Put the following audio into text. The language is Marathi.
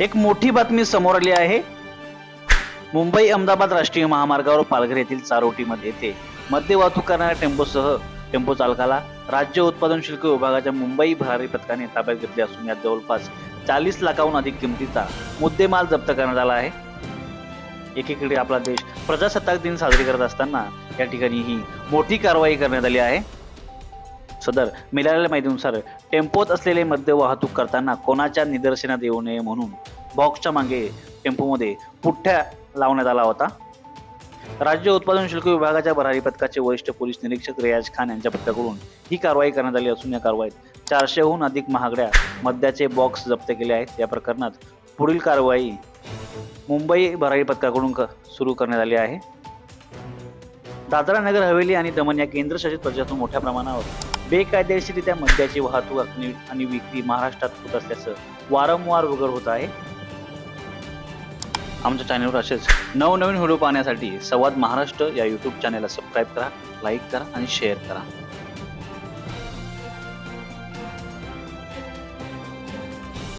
एक मोठी बातमी समोर आली आहे. मुंबई अहमदाबाद राष्ट्रीय महामार्गावर पालघर येथील चारोटीमध्ये येथे मध्य वाहतूक करणाऱ्या टेम्पोसह टेम्पो चालकाला राज्य उत्पादन शुल्क विभागाच्या मुंबई भरारी पथकाने ताब्यात घेतले असून यात जवळपास चाळीस लाखाहून अधिक किमतीचा मुद्देमाल जप्त करण्यात आला आहे. एकीकडे आपला देश प्रजासत्ताक दिन साजरी करत असताना या ठिकाणी ही मोठी कारवाई करण्यात आली आहे. सदर मिळालेल्या माहितीनुसार टेम्पोत असलेले मद्य वाहतूक करताना कोणाच्या निदर्शनात येऊ नये म्हणून बॉक्सच्या मागे टेम्पोमध्ये पुठ्ठ्या लावण्यात आला होता. राज्य उत्पादन शुल्क विभागाच्या भरारी पथकाचे वरिष्ठ पोलीस निरीक्षक रियाज खान यांच्या पथकाकडून ही कारवाई करण्यात आली असून या कारवाईत चारशेहून अधिक महागड्या मद्याचे बॉक्स जप्त केले आहेत. या प्रकरणात पुढील कारवाई मुंबई भरारी पथकाकडून सुरू करण्यात आली आहे. दादरा नगर हवेली आणि दमन या केंद्रशासित प्रदेशातून मोठ्या प्रमाणावर बेकायदेशीरित्या मद्याची वाहतूक आणि- आणि विक्री महाराष्ट्रात होत असल्याचं वारंवार उघड होत आहे. आमच्या चॅनलवर असेच नवनवीन व्हिडिओ पाहण्यासाठी संवाद महाराष्ट्र या यूट्यूब चॅनलला सबस्क्राईब करा लाईक करा आणि शेअर करा.